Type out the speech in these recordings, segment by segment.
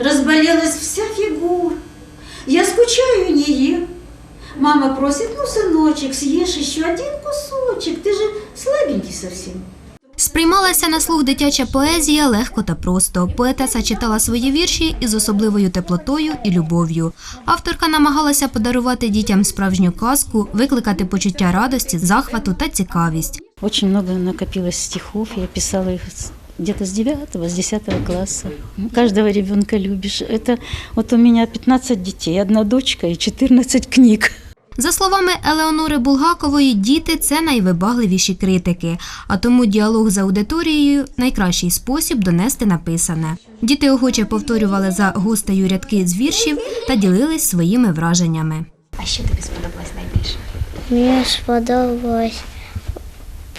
Разболелась вся фигура. Я скучаю и не ем. Мама просит, ну, сыночек, съешь еще один кусочек, ты же слабенький совсем. Сприймалася на слух дитяча поезія легко та просто. Поетеса читала свої вірші із особливою теплотою і любов'ю. Авторка намагалася подарувати дітям справжню казку, викликати почуття радості, захвату та цікавість. Очень много накопилось стихов, я писала их с- где-то с 9 с 10 класса. Каждого ребенка любишь. Это вот у меня 15 детей, одна дочка и 14 книг. За словами Елеонори Булгакової, діти це найвибагливіші критики, а тому діалог з аудиторією найкращий спосіб донести написане. Діти охоче повторювали за гостею рядки з віршів та ділились своїми враженнями. А що тобі сподобалось найбільше? Мені сподобалось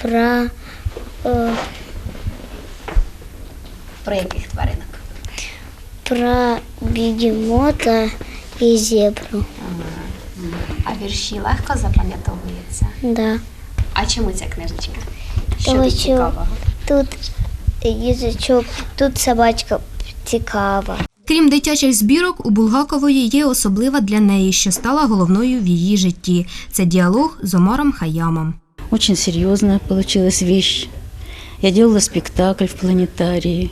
про, е, Про яких тваринок? про бігемота і зебру. А вірші легко запам'ятовуються. Да. А чому ця книжечка? Що Тому тут цікавого? тут їжачок, тут собачка цікава. Крім дитячих збірок, у Булгакової є особлива для неї, що стала головною в її житті. Це діалог з Омаром Хаямом. Очень серьезная получилась вещь. Я делала спектакль в планетарии,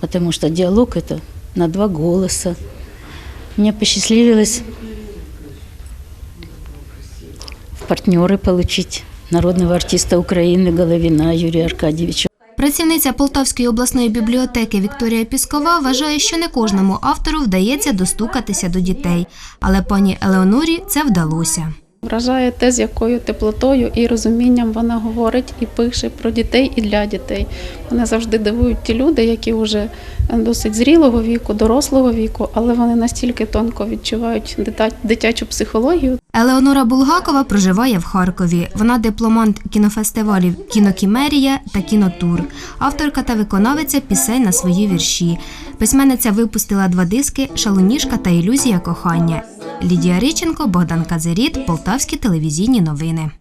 потому что диалог это на два голоса. Мне посчастливилось в партнеры получить народного артиста Украины Головина Юрия Аркадьевича. Працівниця Полтавської обласної бібліотеки Вікторія Піскова вважає, що не кожному автору вдається достукатися до дітей, але пані Елеонорі це вдалося. Вражає те, з якою теплотою і розумінням вона говорить і пише про дітей і для дітей. Мене завжди дивують ті люди, які вже досить зрілого віку, дорослого віку, але вони настільки тонко відчувають дитячу психологію, Елеонора Булгакова проживає в Харкові. Вона дипломант кінофестивалів Кінокімерія та Кінотур, авторка та виконавиця пісень на свої вірші. Письменниця випустила два диски Шалуніжка та Ілюзія кохання. Лідія Риченко, Богдан Казеріт, Полтавські телевізійні новини.